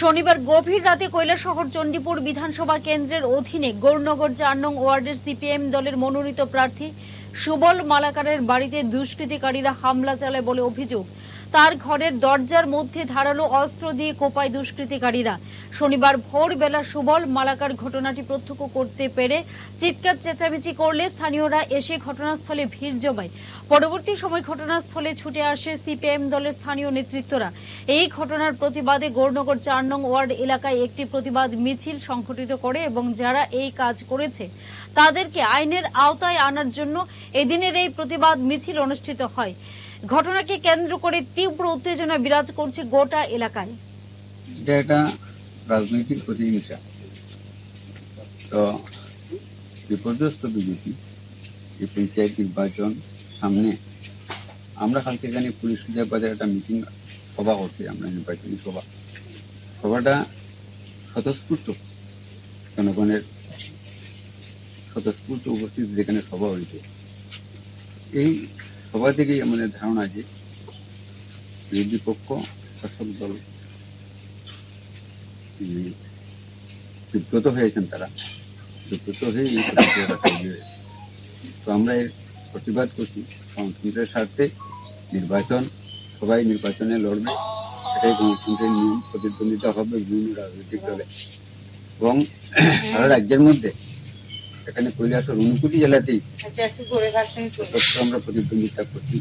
শনিবার গভীর রাতে কৈলাসহর চণ্ডীপুর বিধানসভা কেন্দ্রের অধীনে গৌরনগর চার নং ওয়ার্ডের সিপিএম দলের মনোনীত প্রার্থী সুবল মালাকারের বাড়িতে দুষ্কৃতিকারীরা হামলা চালায় বলে অভিযোগ। তার ঘরের দরজার মধ্যে ধারালো অস্ত্র দিয়ে কোপায় দুষ্কৃতিকারীরা। শনিবার ভোরবেলা সুবল মালাকার ঘটনাটি প্রত্যক্ষ করতে পেরে চিৎকার চেঁচামেচি করলে স্থানীয়রা এসে ঘটনাস্থলে ভিড় জমায়। পরবর্তী সময় ঘটনাস্থলে ছুটে আসে সিপিএম দলের স্থানীয় নেতৃত্বরা। এই ঘটনার প্রতিবাদে গৌরনগর চার নং ওয়ার্ড এলাকায় একটি প্রতিবাদ মিছিল সংঘটিত করে এবং যারা এই কাজ করেছে, তাদেরকে আইনের আওতায় আনার জন্য এদিনের এই প্রতিবাদ মিছিল অনুষ্ঠিত হয়। ঘটনাকে কেন্দ্র করে তীব্র উত্তেজনা বিরাজ করছে গোটা এলাকায়। রাজনৈতিক প্রতিহিংসা। তো বিপর্যস্ত বিজেপি, এই পঞ্চায়েত নির্বাচন সামনে, আমরা কালকে জানি পুলিশ সুজা বাজারে একটা মিটিং সভা করছি আমরা নির্বাচনী সভা। সভাটা স্বতঃস্ফূর্ত। জনগণের স্বতঃস্ফূর্ত উপস্থিত যেখানে সভা হয়েছে। এই সভা থেকেই আমাদের ধারণা যে বিরোধী পক্ষ, শাসক দল বিব্রত হয়েছেন তারা। বিব্রত হয়ে তো আমরা এর প্রতিবাদ করছি গণতন্ত্রের স্বার্থে নির্বাচন সবাই নির্বাচনে লড়বে সেটাই গণতন্ত্রের নিয়ম প্রতিদ্বন্দ্বিতা হবে বিভিন্ন রাজনৈতিক দলে। এবং সারা রাজ্যের মধ্যে এখানে কৈলাসের উনকোটি জেলাতেই আমরা প্রতিদ্বন্দ্বিতা করছি।